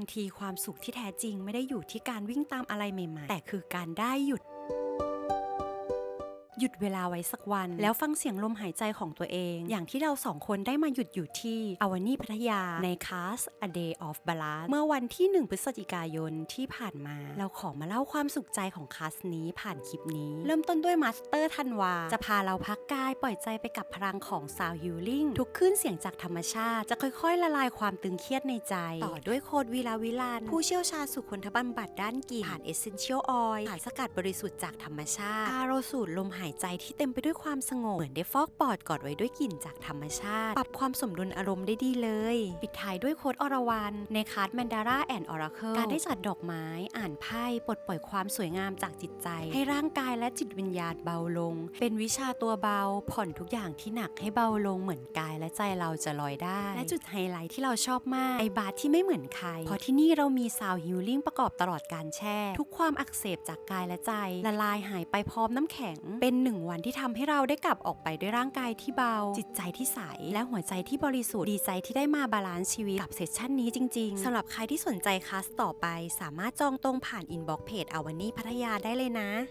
างทีความสุขที่แท้จริงไม่ได้อยู่ที่การวิ่งตามอะไรใหม่ๆ แต่คือการได้หยุด หยุดเวลาไว้สักวัน แล้วฟังเสียงลมหายใจของตัวเอง อย่างที่เราสองคนได้มาหยุดอยู่ที่อวานีพัทยาในคาส A Day of Balance เมื่อวันที่ 1 พฤศจิกายนที่ผ่านมา เราขอมาเล่าความสุขใจของคาสนี้ผ่านคลิปนี้ เริ่มต้นด้วยมาสเตอร์ธันวา จะพาเราพักกายปล่อยใจไปกับพลังของซาวฮิลลิ่งทุกคลื่นเสียงจากธรรมชาติ จะค่อยๆ ละลายความตึงเครียดในใจ ต่อด้วยโคดวีลาวิลานผู้เชี่ยวชาญสุขนทบำบัดด้านกลิ่นผ่านเอเซนเชียลออยล์สารสกัดบริสุทธิ์จากธรรมชาติพาเรสูดลมหายใจที่เต็มไปด้วยความสงบ เหมือนได้ฟอกปอดกอดไว้ด้วยกลิ่นจากธรรมชาติ ปรับความสมดุลอารมณ์ได้ดีเลย ปิดท้ายด้วยโค้ดอรวรันในคาร์ดแมนดาร่าแอนด์ออราเคิลการได้จัดดอกไม้ อ่านไพ่ปลดปล่อยความสวยงามจากจิตใจ ให้ร่างกายและจิตวิญญาณเบาลง เป็นวิชาตัวเบา ผ่อนทุกอย่างที่หนักให้เบาลงเหมือนกายและใจเราจะลอยได้ และจุดไฮไลท์ที่เราชอบมากไอบาร์ที่ไม่เหมือนใครเพราะที่นี่เรามีซาวฮิลลิ่งประกอบตลอดการแช่ ทุกความอักเสบจากกายและใจ ละลายหายไปพร้อมน้ำแข็งเป็น็นหนึ่งวันที่ทำให้เราได้กลับออกไปด้วยร่างกายที่เบา จิตใจที่ใส และหัวใจที่บริสุทธิ์ดีใจที่ได้มาบาลานซ์ชีวิตกับเซสชันนี้จริง ๆสำหรับใครที่สนใจคลาสต่อไป สามารถจองตรงผ่านอินบ็อกเพจอวานีพัทยาได้เลยนะ